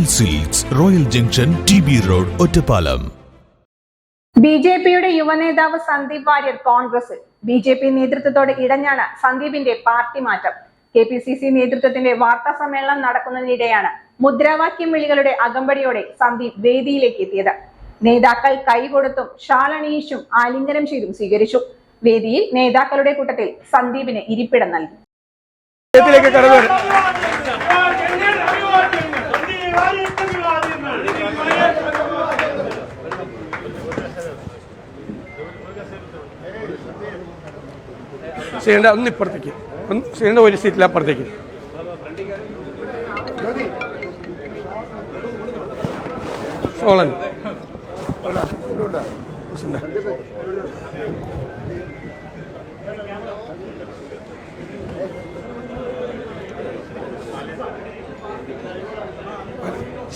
Royal silks royal junction T B road Ottapalam B J പിയുടെ യുവനേതാവ് സന്ദീപ് വാര്യർ കോൺഗ്രസിൽ. B J P നേതൃത്വത്തോടെ ഇടഞ്ഞാണ് സന്ദീപിന്റെ പാർട്ടി മാറ്റം. കെ പി സി സി നേതൃത്വത്തിന്റെ വാർത്താ സമ്മേളനം നടക്കുന്നതിനിടെയാണ് മുദ്രാവാക്യം വിളികളുടെ അകമ്പടിയോടെ സന്ദീപ് വേദിയിലേക്ക് എത്തിയത്. നേതാക്കൾ കൈകൊടുത്തും ഷാളണിയിച്ചും ആലിംഗനം ചെയ്തും സ്വീകരിച്ചു. വേദിയിൽ നേതാക്കളുടെ കൂട്ടത്തിൽ സന്ദീപിന് ഇരിപ്പിടം നൽകി. ഇതിലേക്ക് ഒന്നും ഇപ്പുറത്തേക്ക്. ഒന്ന് ഒരു സീറ്റിൽ അപ്പുറത്തേക്ക്. സോളൻ.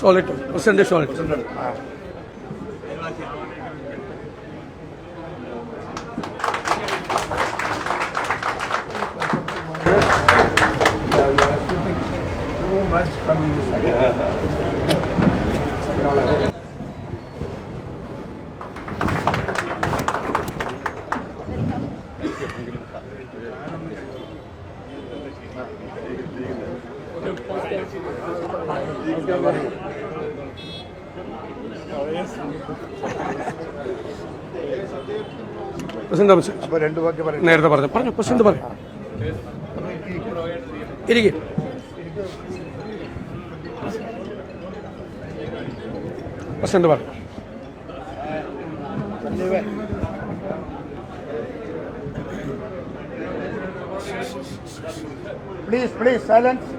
സോളിറ്റ് പ്രസിഡന്റ് ഷോളിട്ട് പ്രസിഡന്റ് പറയാം. നേരത്തെ പറഞ്ഞു. പറഞ്ഞു പ്രസിഡന്റ് പറഞ്ഞു ഇരിക്കും. പ്രസിഡന്റ് പറഞ്ഞു പ്ലീസ് പ്ലീസ് സൈലൻസ്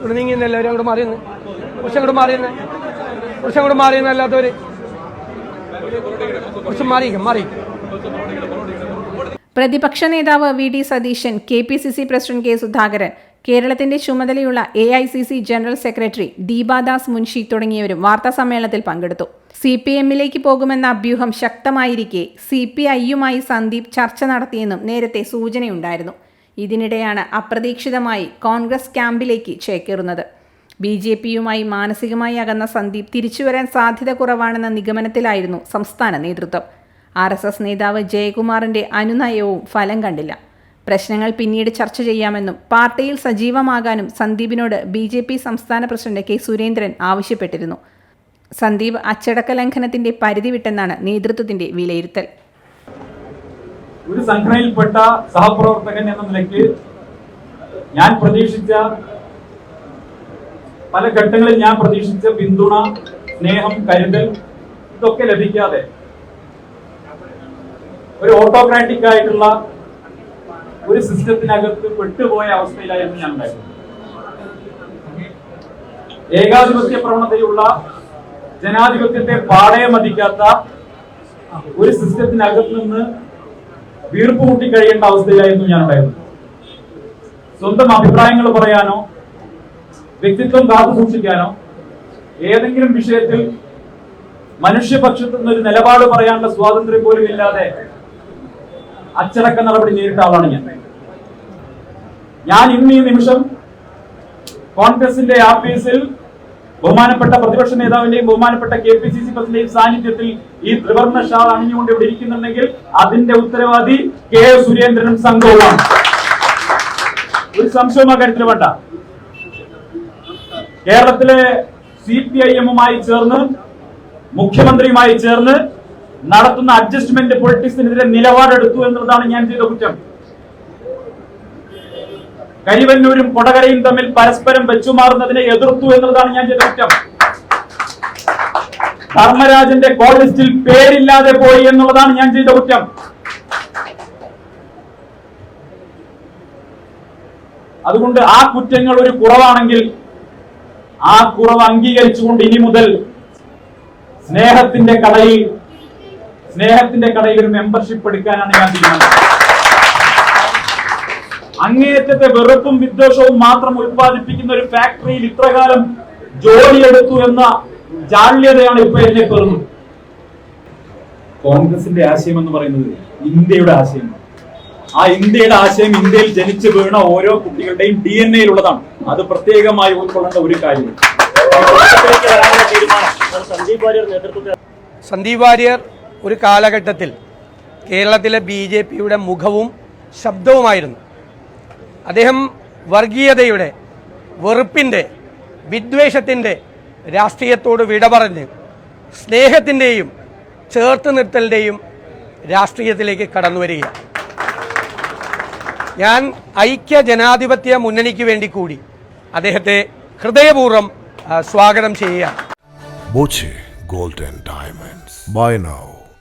ഇവിടെ എല്ലാവരും അങ്ങോട്ട് മാറിയെന്ന് കുറച്ച് അങ്ങോട്ട് മാറിയെന്ന് കുറച്ച് അങ്ങോട്ട് മാറിയെന്ന് അല്ലാത്തവര്. കുറച്ച് മാറിയിരിക്കും മാറിയിരിക്കും. പ്രതിപക്ഷ നേതാവ് V D Satheesan K P C C president K Sudhakaran കേരളത്തിന്റെ ചുമതലയുള്ള A I C C general secretary Deepadas Munshi തുടങ്ങിയവരും വാർത്താസമ്മേളനത്തിൽ പങ്കെടുത്തു. സി പി എമ്മിലേക്ക് പോകുമെന്ന അഭ്യൂഹം ശക്തമായിരിക്കെ സി പി ഐയുമായി സന്ദീപ് ചർച്ച നടത്തിയെന്നും നേരത്തെ സൂചനയുണ്ടായിരുന്നു. ഇതിനിടെയാണ് അപ്രതീക്ഷിതമായി കോൺഗ്രസ് ക്യാമ്പിലേക്ക് ചേക്കേറുന്നത്. ബി ജെ പിയുമായി മാനസികമായി അകന്ന സന്ദീപ് തിരിച്ചുവരാൻ സാധ്യത കുറവാണെന്ന നിഗമനത്തിലായിരുന്നു സംസ്ഥാന നേതൃത്വം. ആർ എസ് എസ് നേതാവ് ജയകുമാറിന്റെ അനുനയവും ഫലം കണ്ടില്ല. പ്രശ്നങ്ങൾ പിന്നീട് ചർച്ച ചെയ്യാമെന്നും പാർട്ടിയിൽ സജീവമാകാനും സന്ദീപിനോട് ബി ജെ പി സംസ്ഥാന പ്രസിഡന്റ് കെ സുരേന്ദ്രൻ ആവശ്യപ്പെട്ടിരുന്നു. സന്ദീപ് അച്ചടക്ക ലംഘനത്തിന്റെ പരിധി വിട്ടെന്നാണ് നേതൃത്വത്തിന്റെ വിലയിരുത്തൽ. ഒരു സംഘടനയിൽപ്പെട്ട സഹപ്രവർത്തകൻ എന്ന നിലയ്ക്ക് ഞാൻ പ്രതീക്ഷിച്ച പല ഘട്ടങ്ങളിൽ ഞാൻ പ്രതീക്ഷിച്ച പിന്തുണ സ്നേഹം കരുതൽ ഇതൊക്കെ ലഭിക്കാതെ ഒരു ഓട്ടോമാറ്റിക് ആയിട്ടുള്ള ഒരു സിസ്റ്റത്തിനകത്ത് പെട്ടുപോയ അവസ്ഥയിലായിരുന്നു ഞാൻ ഉണ്ടായിരുന്നത്. ഏകാധിപത്യ പ്രവണതയുള്ള ജനാധിപത്യത്തെ പാടയെ മതിക്കാത്ത ഒരു സിസ്റ്റത്തിനകത്ത് നിന്ന് വീർപ്പ് മുട്ടി കഴിയേണ്ട അവസ്ഥയിലായിരുന്നു ഞാൻ ഉണ്ടായിരുന്നത്. സ്വന്തം അഭിപ്രായങ്ങൾ പറയാനോ വ്യക്തിത്വം കാത്തു സൂക്ഷിക്കാനോ ഏതെങ്കിലും വിഷയത്തിൽ മനുഷ്യപക്ഷത്തു ഒരു നിലപാട് പറയാനുള്ള സ്വാതന്ത്ര്യം പോലും ഇല്ലാതെ അച്ചടക്ക നടപടി നേരിട്ട ആളാണ് ഞാൻ. ഞാൻ ഇന്ന് ഈ നിമിഷം കോൺഗ്രസിന്റെ ആഫീസിൽ ബഹുമാനപ്പെട്ട പ്രതിപക്ഷ നേതാവിന്റെയും ബഹുമാനപ്പെട്ട കെ പി സി സി പ്രസിഡന്റെയും സാന്നിധ്യത്തിൽ ഈ ത്രിവർണ ഷാൾ അണിഞ്ഞുകൊണ്ട് ഇവിടെ ഇരിക്കുന്നുണ്ടെങ്കിൽ അതിന്റെ ഉത്തരവാദി കെ സുരേന്ദ്രനും സംഘവുമാണ്. ഒരു സംശയവും ആ കാര്യത്തിൽ വേണ്ട. കേരളത്തിലെ സി പി ഐ എമ്മുമായി ചേർന്ന് മുഖ്യമന്ത്രിയുമായി ചേർന്ന് നടത്തുന്ന അഡ്ജസ്റ്റ്മെന്റ് പൊളിറ്റിക്സിനെതിരെ നിലപാടെടുത്തു എന്നുള്ളതാണ് ഞാൻ ചെയ്ത കുറ്റം. കരിവന്നൂരും കൊടകരയും തമ്മിൽ പരസ്പരം വെച്ചുമാറുന്നതിനെ എതിർത്തു എന്നുള്ളതാണ് ഞാൻ ചെയ്ത കുറ്റം. ധർമ്മരാജന്റെ കോൾ ലിസ്റ്റിൽ പേരില്ലാതെ പോയി എന്നുള്ളതാണ് ഞാൻ ചെയ്ത കുറ്റം. അതുകൊണ്ട് ആ കുറ്റങ്ങൾ ഒരു കുറവാണെങ്കിൽ ആ കുറവ് അംഗീകരിച്ചുകൊണ്ട് ഇനി മുതൽ സ്നേഹത്തിന്റെ കടയിൽ സ്നേഹത്തിന്റെ കടയിൽ ഒരു മെമ്പർഷിപ്പ് എടുക്കാനാണ് ഞാൻ തീരുമാനിച്ചത്. അങ്ങേയറ്റത്തെ വെറുപ്പും വിദ്വേഷവും മാത്രം ഉത്പാദിപ്പിക്കുന്ന ഒരു ഫാക്ടറിയിൽ ഇത്രകാലം ജോലി ജോലിയെടുത്തു എന്ന ജാള്യതയാണ് ഇപ്പൊ എന്നെ പെറുന്നത്. കോൺഗ്രസിന്റെ ആശയം എന്ന് പറയുന്നത് ഇന്ത്യയുടെ ആശയമാണ്. ആ ഇന്ത്യയുടെ ആശയം ഇന്ത്യയിൽ ജനിച്ചു വീണ ഓരോ കുട്ടികളുടെയും ഡി എൻ എയിലുള്ളതാണ്. അത് പ്രത്യേകമായി ഉൾക്കൊള്ളേണ്ട ഒരു കാര്യം സന്ദീപ് വാര്യർ നേതൃത്വത്തിൽ സന്ദീപ് വാര്യർ ഒരു കാലഘട്ടത്തിൽ കേരളത്തിലെ ബി ജെ പിയുടെ മുഖവും ശബ്ദവുമായിരുന്നു. അദ്ദേഹം വർഗീയതയുടെ വെറുപ്പിന്റെ വിദ്വേഷത്തിന്റെ രാഷ്ട്രീയത്തോട് വിട പറഞ്ഞ് സ്നേഹത്തിന്റെയും ചേർത്ത് നിർത്തലിന്റെയും രാഷ്ട്രീയത്തിലേക്ക് കടന്നു വരികയാണ്. ഞാൻ ഐക്യ ജനാധിപത്യ മുന്നണിക്ക് വേണ്ടി കൂടി അദ്ദേഹത്തെ ഹൃദയപൂർവം സ്വാഗതം ചെയ്യുകയാണ്. Golden diamonds buy now